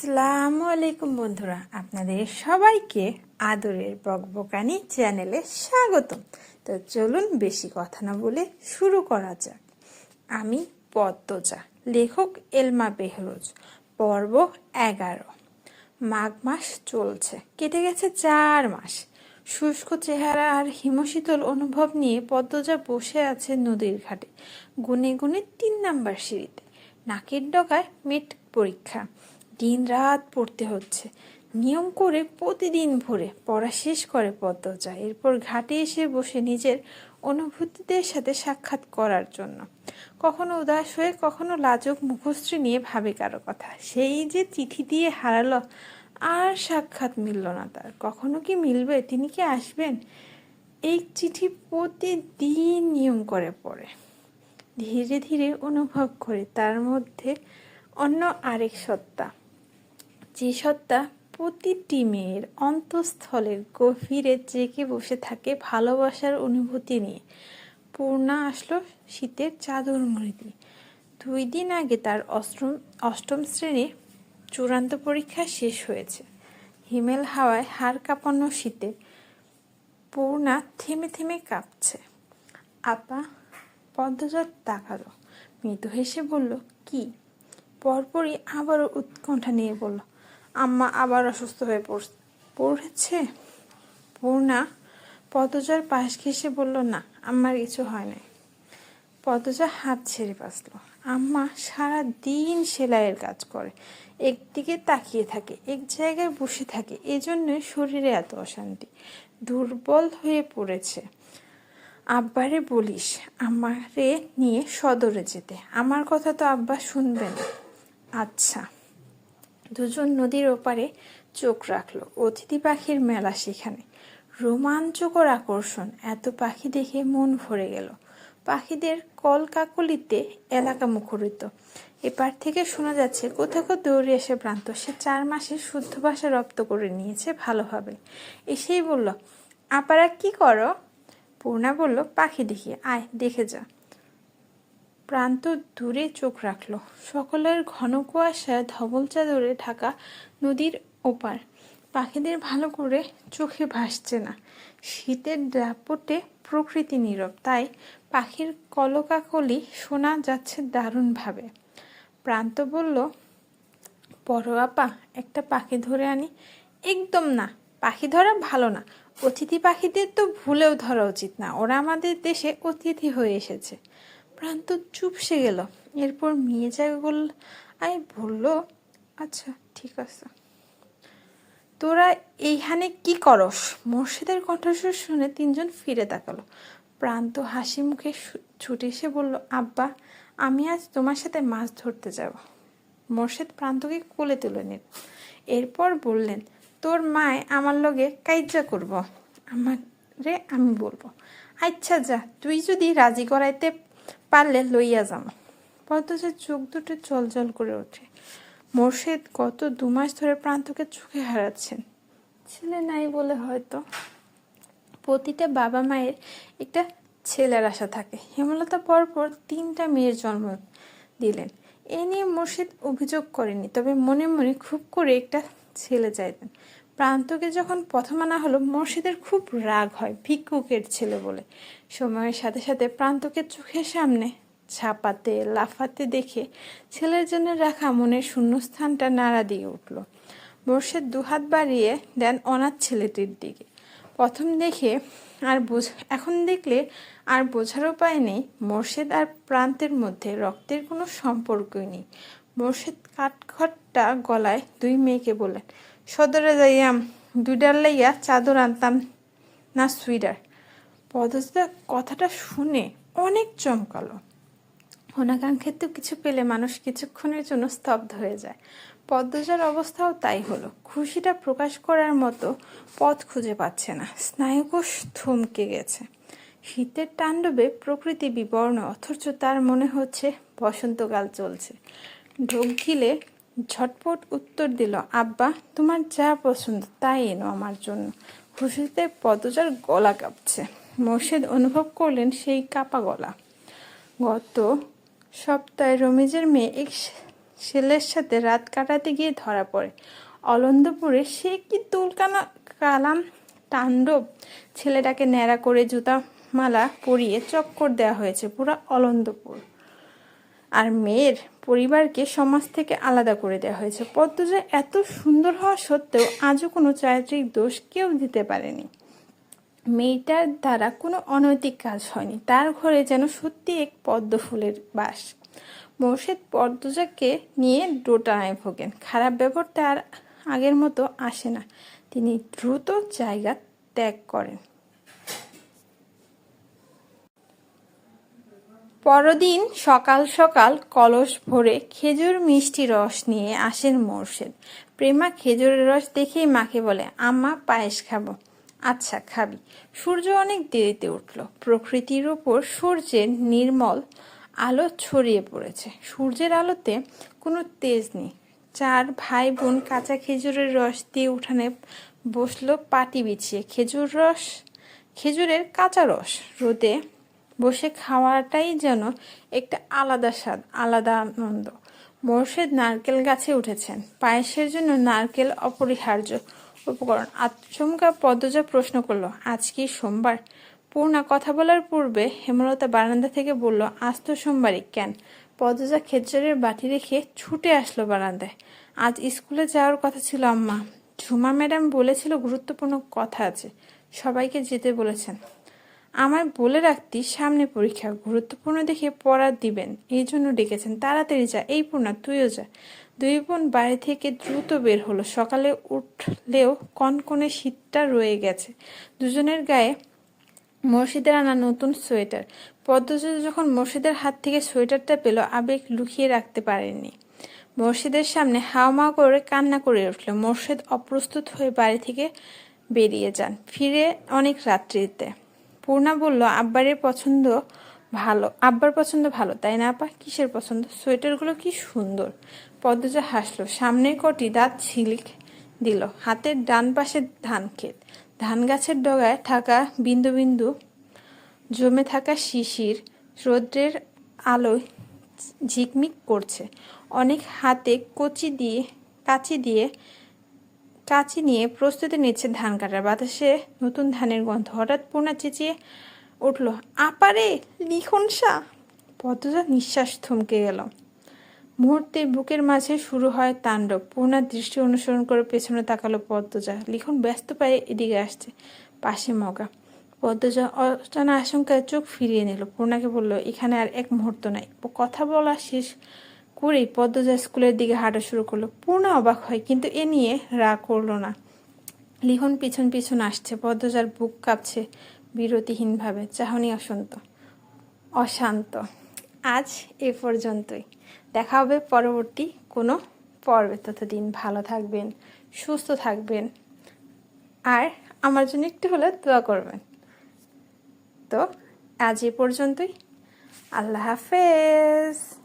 আসসালামু আলাইকুম বন্ধুরা, আপনাদের সবাইকে আদরের বকবকানি চ্যানেলে স্বাগতম। তো চলুন বেশি কথা না বলে শুরু করা যাক। আমি পদ্মজা, লেখক এলমা বেহরোজ, পর্ব এগারো। মাঘ মাস চলছে, কেটে গেছে চার মাস। শুষ্ক চেহারা আর হিমশীতল অনুভব নিয়ে পদ্মজা বসে আছে নদীর ঘাটে, গুনে গুনে তিন নাম্বার সিঁড়িতে। নাকের ডগায় মেট পরীক্ষা। দিন রাত পড়তে হচ্ছে। নিয়ম করে প্রতিদিন ভোরে পড়া শেষ করে পদ্মজা এরপর ঘাটে এসে বসে নিজের অনুভূতিদের সাথে সাক্ষাৎ করার জন্য। কখনো উদাস হয়ে, কখনো লাজক মুখশ্রী নিয়ে ভাবে কারও কথা। সেই যে চিঠি দিয়ে হারালো, আর সাক্ষাৎ মিলল না তার। কখনো কি মিলবে? তিনি কি আসবেন? এই চিঠি প্রতিদিন নিয়ম করে পড়ে। ধীরে ধীরে অনুভব করে তার মধ্যে অন্য আরেক সত্তা। যে সত্তা প্রতিটি মেয়ের অন্তঃস্থলের গভীরে জেগে বসে থাকে ভালোবাসার অনুভূতি নিয়ে। পূর্ণা আসলো শীতের চাদর মৃদি দুই দিন আগে তার অষ্টম অষ্টম শ্রেণির চূড়ান্ত পরীক্ষা শেষ হয়েছে। হিমেল হাওয়ায় হাড় কাঁপানো শীতে পূর্ণা থেমে থেমে কাঁপছে। আপা, পদ্মজাত তাকালো। মৃদু হেসে বলল, কি? পরপরই আবারও উৎকণ্ঠা নিয়ে বলল আম্মা আবার অসুস্থ হয়ে পড়- পড়েছে? পূর্ণা পদ্মজার পাশ ঘেসে বলল, না, আম্মার কিছু হয় নাই। পদ্মজা হাত ছেড়ে বাঁচল। আম্মা সারা দিন সেলাইয়ের কাজ করে, একদিকে তাকিয়ে থাকে, এক জায়গায় বসে থাকে এজন্যই শরীরে এত অশান্তি। দুর্বল হয়ে পড়েছে। আব্বারে বলিস আমারে নিয়ে সদরে যেতে। আমার কথা তো আব্বা শুনবে না। আচ্ছা। দুজন নদীর ওপারে চোখ রাখল। অতিথি পাখির মেলা সেখানে। রোমাঞ্চকর আকর্ষণ। এত পাখি দেখে মন ভরে গেল। পাখিদের কলকাকলিতে এলাকা মুখরিত। এপার থেকে শোনা যাচ্ছে, কোথাও কোথাও দৌড়ে এসে প্রান্ত সে চার মাসে শুদ্ধ ভাষা রপ্ত করে নিয়েছে ভালোভাবে। এসেই বলল, আপারা কি করো? পূর্ণা বলল, পাখি দেখি। আয়, দেখে যা। প্রান্ত দূরে চোখ রাখল। সকলের ঘন কুয়াশায় ধবল চাদরে ঢাকা নদীর ওপার। পাখিদের ভালো করে চোখে ভাসছে না। শীতের দাপটে প্রকৃতি নীরব। তাই পাখির কলকাকলি শোনা যাচ্ছে দারুণভাবে। প্রান্ত বলল আপা, একটা পাখি ধরে আনি। একদম না, পাখি ধরা ভালো না। অতিথি পাখিদের তো ভুলেও ধরা উচিত না। ওরা আমাদের দেশে অতিথি হয়ে এসেছে। প্রান্ত চুপসে গেল। এরপর মেয়ে জায়গাগুল আই বলল আচ্ছা ঠিক আছে। তোরা এইখানে কি করস? মোর্শেদের কণ্ঠস্বর শুনে তিনজন ফিরে তাকালো। প্রান্ত হাসি মুখে ছুটে এসে বলল, আব্বা, আমি আজ তোমার সাথে মাছ ধরতে যাব। মোর্শেদ প্রান্তকে কোলে তুলে নিল। এরপর বললেন, তোর মায় আমার লগে কাইজা করব। আমারে আমি বলব। আচ্ছা যা, তুই যদি রাজি করাইতে পারলে লইয়া যাম পদ্মজার চোখ দুটো জল করে ওঠে। মোর্শেদ গত দু মাস ধরে প্রান্তকে চোখে হারাচ্ছেন। ছেলে নাই বলে হয়তো। প্রতিটা বাবা মায়ের একটা ছেলের আশা থাকে। হেমলতা পরপর তিনটা মেয়ের জন্ম দিলেন। এ নিয়ে মুর্শিদ অভিযোগ করেনি, তবে মনে মনে খুব করে একটা ছেলে চাইতেন। প্রান্তকে যখন প্রথম আনা হলো মুর্শিদের খুব রাগ হয়, ভিক্ষুকের ছেলে বলে। সময়ের সাথে সাথে প্রান্তকে চোখের সামনে ছাপাতে, লাফাতে দেখে ছেলের জন্য রাখা মনের শূন্যস্থানটা নাড়া দিয়ে উঠল। মোর্শেদ দুহাত বাড়িয়ে দেন অনাথ ছেলেটির দিকে। প্রথম দেখে আর বোঝ, এখন দেখলে আর বোঝার উপায় নেই, মোর্শেদ আর প্রান্তের মধ্যে রক্তের কোনো সম্পর্কই নেই। মোর্শেদ কাঠখট্টা গলায় দুই মেয়েকে বললেন, সদরে যাইয়াম দুইডার লাইয়া চাদর আনতাম না সুইডার? পদস্থা কথাটা শুনে অনেক চমকালো। অনাকাঙ্ক্ষিত কিছু পেলে মানুষ কিছুক্ষণের জন্য স্তব্ধ হয়ে যায়। পদ্মজার অবস্থাও তাই হলো। খুশিটা প্রকাশ করার মতো পথ খুঁজে পাচ্ছে না। স্নায়ুকোষ থমকে গেছে। শীতের তাণ্ডবে প্রকৃতি বিবর্ণ, অথচ তার মনে হচ্ছে বসন্তকাল চলছে। ঢোক গিলে ঝটপট উত্তর দিল, আব্বা, তোমার যা পছন্দ তাই এনো আমার জন্য। খুশিতে পদজার গলা কাঁপছে। মোর্শেদ অনুভব করলেন সেই কাপা গলা। গত সপ্তাহে রমিজের মেয়ে এক ছেলের সাথে রাত কাটাতে গিয়ে ধরা পড়ে। অলন্দপুরে সে কি তুলকানা কালাম তাণ্ডব ছেলেটাকে ন্যাড়া করে জুতা মালা পরিয়ে চক্কর দেওয়া হয়েছে পুরো অলন্দপুর। আর মেয়ের পরিবারকে সমাজ থেকে আলাদা করে দেওয়া হয়েছে। পদ্মজা এত সুন্দর হওয়া সত্ত্বেও আজও কোনো চারিত্রিক দোষ কেউ দিতে পারেনি। মেয়েটার দ্বারা কোনো অনৈতিক কাজ হয়নি। তার ঘরে যেন সত্যি এক পদ্ম ফুলের বাস। মোর্শেদ পদ্মজাকে নিয়ে ডোটানায় ভোগেন। খারাপ ব্যবহারটা আর আগের মতো আসে না। তিনি দ্রুত জায়গা ত্যাগ করেন। পরদিন সকাল সকাল কলস ভরে খেজুর মিষ্টি রস নিয়ে আসেন মোর্শেদ। প্রেমা খেজুরের রস দেখেই মাকে বলে, আম্মা, পায়েস খাব। আচ্ছা খাবি। সূর্য অনেক দেরিতে উঠল। প্রকৃতির ওপর সূর্যের নির্মল আলো ছড়িয়ে পড়েছে। সূর্যের আলোতে কোনো তেজ নেই। চার ভাই বোন কাঁচা খেজুরের রস দিয়ে উঠানে বসল, পাটি বিছিয়ে। খেজুর রস, খেজুরের কাঁচা রস রোদে বসে খাওয়াটাই যেন একটা আলাদা স্বাদ, আলাদা আনন্দ। মোর্শেদ নারকেল গাছে উঠেছেন। পায়েসের জন্য নারকেল অপরিহার্য উপকরণ। আচমকা পদ্মজা প্রশ্ন করল, আজ কি সোমবার? পূর্ণা কথা বলার পূর্বে হেমলতা বারান্দা থেকে বলল, আজ তো সোমবারই, কেন? পদ্মজা খেজুরের বাটি রেখে ছুটে আসলো বারান্দায়। আজ স্কুলে যাওয়ার কথা ছিল, আম্মা। ঝুমা ম্যাডাম বলেছিল গুরুত্বপূর্ণ কথা আছে। সবাইকে যেতে বলেছেন। আমায় বলে রাখতি সামনে পরীক্ষা, গুরুত্বপূর্ণ দেখে পড়া দিবেন। এই জন্য ডেকেছেন। তাড়াতাড়ি যা, এই পূর্ণা, তুইও যা। দুই বোন বাড়ি থেকে দ্রুত বের হলো। সকালে উঠলেও কনকনে শীতটা রয়ে গেছে। দুজনের গায়ে মসজিদের আনা নতুন সোয়েটার। পদ্মজ যখন মসজিদের হাত থেকে সোয়েটারটা পেল, আবেগ লুকিয়ে রাখতে পারেননি মসজিদের সামনে হাওমা করে কান্না করে উঠল। মোর্শেদ অপ্রস্তুত হয়ে বাড়ি থেকে বেরিয়ে যান। ফিরে অনেক রাত্রিতে। পূর্ণা বলল, আব্বারের পছন্দ ভালো, আব্বার পছন্দ ভালো, তাই না আপা? কিসের পছন্দ? সোয়েটারগুলো কি সুন্দর। পদ্মজা হাসলো, সামনের কটি দাঁত ছিলিক দিল, হাতের ডান পাশে ধান ক্ষেত, ধান গাছের ডগায় থাকা বিন্দু বিন্দু জমে থাকা শিশির রৌদ্রের আলোয় ঝিকমিক করছে, অনেক হাতে কচি দিয়ে, কাচি দিয়ে কাচি নিয়ে প্রস্তুতি নিচ্ছে ধান কাটার বাতাসে। নতুন ধানের গন্ধ হঠাৎ পূর্ণা চেঁচিয়ে উঠল, আপারে লিখন শাহ পদ্মজা নিঃশ্বাস থমকে গেল। মুহূর্তে বুকের মাঝে শুরু হয় তাণ্ডব। পূর্ণার দৃষ্টি অনুসরণ করে পেছনে তাকালো পদ্মজা। লিখন ব্যস্ত পায়ে এদিকে আসছে, পাশে মগা। পদ্মজা অজানা আশঙ্কায় চোখ ফিরিয়ে নিল। পূর্ণাকে বলল, এখানে আর এক মুহূর্ত নাই। কথা বলা শেষ করেই পদ্মজা স্কুলের দিকে হাঁটা শুরু করল। পূর্ণা অবাক হয়, কিন্তু এ নিয়ে রাগ করল না। লিখন পিছন পিছন আসছে, পদ্মজার বুক কাঁপছে বিরতিহীনভাবে। চাহনি অশান্ত। অশান্ত। আজ এ পর্যন্তই। দেখা হবে পরবর্তী কোনো পর্বে। ততদিন ভালো থাকবেন, সুস্থ থাকবেন। আর আমার জন্য একটু হলে দোয়া করবেন। তো আজ এ পর্যন্তই। আল্লাহ হাফেজ।